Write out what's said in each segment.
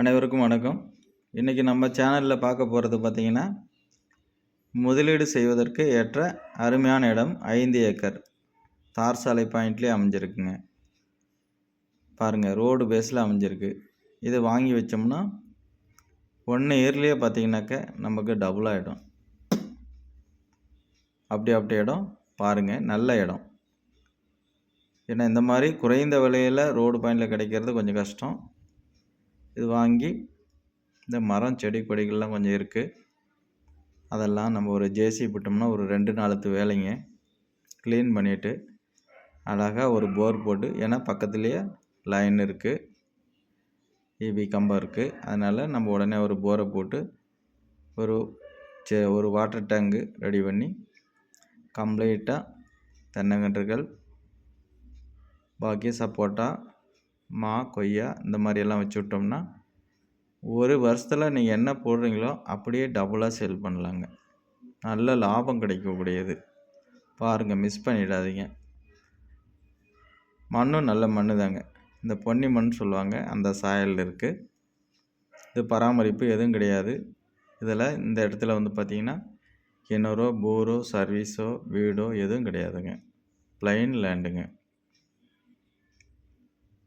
அனைவருக்கும் வணக்கம். இன்றைக்கி நம்ம சேனலில் பார்க்க போகிறது பார்த்திங்கன்னா முதலீடு செய்வதற்கு ஏற்ற அருமையான இடம் ஐந்து ஏக்கர். தார் சாலை பாயிண்ட்லேயே அமைஞ்சிருக்குங்க. பாருங்கள் ரோடு பேஸில் அமைஞ்சிருக்கு. இது வாங்கி வச்சோம்னா ஒன்று இயர்லேயே பார்த்தீங்கன்னாக்க நமக்கு டபுள் ஆகிடும் அப்படி அப்படி இடம் பாருங்கள் நல்ல இடம். ஏன்னா இந்த மாதிரி குறைந்த விலையில் ரோடு பாயிண்டில் கிடைக்கிறது கொஞ்சம் கஷ்டம். இது வாங்கி இந்த மரம் செடி கொடிகள்லாம் கொஞ்சம் இருக்குது அதெல்லாம் நம்ம ஒரு ஜேசி விட்டோம்னா ஒரு ரெண்டு நாளுத்து வேலைங்க. க்ளீன் பண்ணிவிட்டு அழகாக ஒரு போர் போட்டு ஏன்னா பக்கத்துலேயே லைன் இருக்குது இபி கம்பம் இருக்குது அதனால் நம்ம உடனே ஒரு போரை போட்டு ஒரு சே ஒரு வாட்டர் டேங்கு ரெடி பண்ணி கம்ப்ளீட்டாக தென்னங்கன்றுகள் பாக்கி சப்போட்டா மா கொய்யா இந்த மாதிரியெல்லாம் வச்சு விட்டோம்னா ஒரு வருஷத்தில் நீங்கள் என்ன போடுறீங்களோ அப்படியே டபுளாக சேல் பண்ணலாங்க. நல்ல லாபம் கிடைக்கக்கூடியது. பாருங்கள் மிஸ் பண்ணிடாதீங்க. மண்ணும் நல்ல மண் தாங்க இந்த பொன்னி மண் சொல்லுவாங்க அந்த சாயல் இருக்குது இது பராமரிப்பு எதுவும் கிடையாது. இதில் இந்த இடத்துல வந்து பார்த்திங்கன்னா கிணறோ போரோ சர்வீஸோ வீடோ எதுவும் கிடையாதுங்க. ப்ளைன் லேண்டுங்க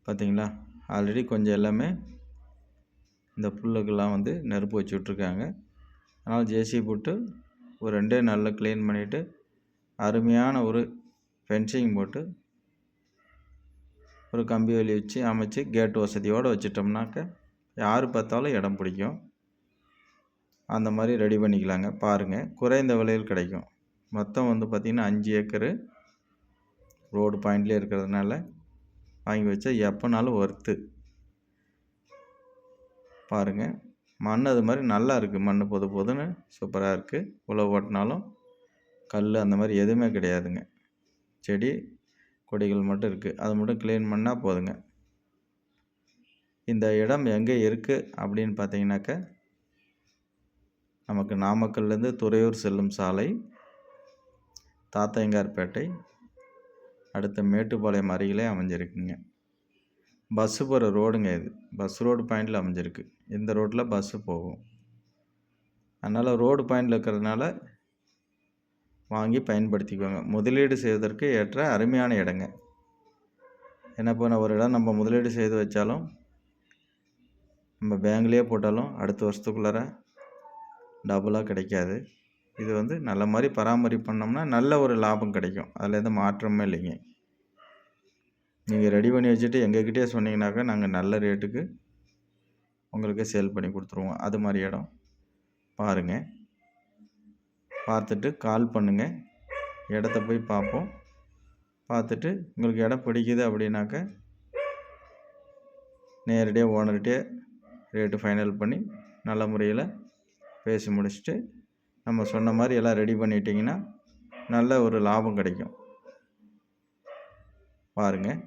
பார்த்தீங்களா? ஆல்ரெடி கொஞ்சம் எல்லாமே இந்த புல்லுக்கெல்லாம் வந்து நெருப்பு வச்சு விட்ருக்காங்க அதனால் ஜேசி போட்டு ஒரு ரெண்டே நாளில் க்ளீன் பண்ணிவிட்டு அருமையான ஒரு ஃபென்சிங் போட்டு ஒரு கம்பி வலி வச்சு அமைச்சு கேட் வசதியோடு வச்சிட்டோம்னாக்க யார் பார்த்தாலும் இடம் பிடிக்கும். அந்த மாதிரி ரெடி பண்ணிக்கலாங்க. பாருங்கள் குறைந்த விலையில் கிடைக்கும். மொத்தம் வந்து பார்த்திங்கன்னா அஞ்சு ஏக்கரு ரோடு பாயிண்ட்லேயே இருக்கிறதுனால வாங்கி வச்சா எப்போனாலும் ஒர்த்து பாருங்கள் மண் அது மாதிரி நல்லா இருக்குது மண் பொது பொதுன்னு சூப்பராக இருக்குது உழவு ஓட்டினாலும் கல் அந்த மாதிரி எதுவுமே கிடையாதுங்க. செடி கொடிகள் மட்டும் இருக்குது அது மட்டும் க்ளீன் பண்ணால் போதுங்க. இந்த இடம் எங்கே இருக்குது அப்படின்னு பார்த்தீங்கன்னாக்க நமக்கு நாமக்கல்லேருந்து துறையூர் செல்லும் சாலை தாத்தையங்கார்பேட்டை அடுத்த மேட்டுப்பாளையம் அருகிலே அமைஞ்சிருக்குங்க. பஸ்ஸு போகிற ரோடுங்க இது. பஸ் ரோடு பாயிண்டில் அமைஞ்சிருக்கு. இந்த ரோட்டில் பஸ்ஸு போகும். அதனால் ரோடு பாயிண்டில் இருக்கிறதுனால வாங்கி பயன்படுத்திக்குவாங்க. முதலீடு செய்வதற்கு ஏற்ற அருமையான இடங்க. என்ன பண்ண ஒரு இடம் நம்ம முதலீடு செய்து வச்சாலும் நம்ம பேங்க்லேயே போட்டாலும் அடுத்த வருஷத்துக்குள்ளார டபுளாக கிடைக்காது. இது வந்து நல்ல மாதிரி பராமரிப்பு பண்ணோம்னா நல்ல ஒரு லாபம் கிடைக்கும். அதில் எந்த மாற்றமே இல்லைங்க. நீங்கள் ரெடி பண்ணி வச்சுட்டு எங்ககிட்டே சொன்னீங்கனாக்கா நாங்கள் நல்ல ரேட்டுக்கு உங்களுக்கு சேல் பண்ணி கொடுத்துருவோம். அது மாதிரி இடம் பாருங்கள் பார்த்துட்டு கால் பண்ணுங்கள் இடத்த போய் பார்ப்போம். பார்த்துட்டு உங்களுக்கு இடம் பிடிக்குது அப்படின்னாக்க நேரடியாக ஓனர்கிட்டே ரேட்டு ஃபைனல் பண்ணி நல்ல முறையில் பேசி முடிச்சுட்டு நம்ம சொன்ன மாதிரி எல்லாம் ரெடி பண்ணிட்டிங்கன்னா நல்ல ஒரு லாபம் கிடைக்கும். பாருங்கள்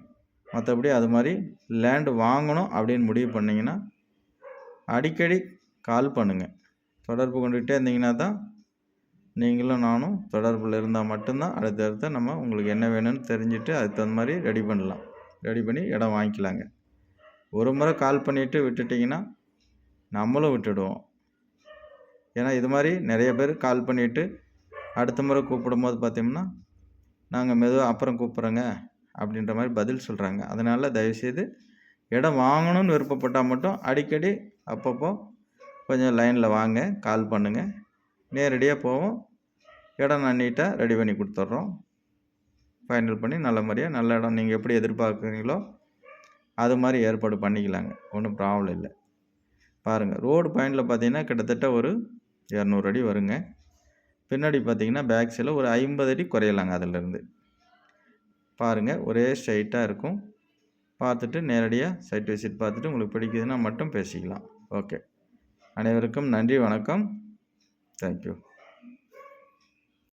மற்றபடி அது மாதிரி லேண்டு வாங்கணும் அப்படின்னு முடிவு பண்ணிங்கன்னா அடிக்கடி கால் பண்ணுங்கள் தொடர்பு கொண்டுகிட்டே இருந்தீங்கன்னா தான் நீங்களும் நானும் தொடர்பில் இருந்தால் மட்டும்தான் அடுத்தடுத்து நம்ம உங்களுக்கு என்ன வேணும்னு தெரிஞ்சுட்டு அதுக்கு தகுந்த மாதிரி ரெடி பண்ணலாம். ரெடி பண்ணி இடம் வாங்கிக்கலாங்க. ஒரு முறை கால் பண்ணிவிட்டு விட்டுட்டிங்கன்னா நம்மளும் விட்டுடுவோம். ஏன்னா இது மாதிரி நிறைய பேர் கால் பண்ணிவிட்டு அடுத்த முறை கூப்பிடும்போது பார்த்திங்கன்னா நாங்கள் மெதுவாக அப்புறம் கூப்பிட்றோங்க. அப்படின்ற மாதிரி பதில் சொல்கிறாங்க அதனால் தயவுசெய்து இடம் வாங்கணும்னு விருப்பப்பட்டால் மட்டும் அடிக்கடி அப்பப்போ கொஞ்சம் லைனில் வாங்க கால் பண்ணுங்கள் நேரடியாக போவோம். இடம் நான் நீட்டாக ரெடி பண்ணி கொடுத்துட்றோம். ஃபைனல் பண்ணி நல்ல மாதிரியாக நல்ல இடம் நீங்கள் எப்படி எதிர்பார்க்குறீங்களோ அது மாதிரி ஏற்பாடு பண்ணிக்கலாங்க. ஒன்றும் ப்ராப்ளம் இல்லை. பாருங்கள் ரோடு பாயிண்டில் பார்த்தீங்கன்னா கிட்டத்தட்ட ஒரு இரநூறு அடி வருங்க. பின்னாடி பார்த்தீங்கன்னா பேக் சைடில் ஒரு ஐம்பது அடி குறையலாங்க அதிலேருந்து பாருங்கள் ஒரே ஸ்ட்ரைட்டாக இருக்கும். பார்த்துட்டு நேரடியாக சைட் விசிட் பார்த்துட்டு உங்களுக்கு பிடிக்குதுன்னா மட்டும் பேசிக்கலாம். ஓகே அனைவருக்கும் நன்றி வணக்கம். தேங்க்யூ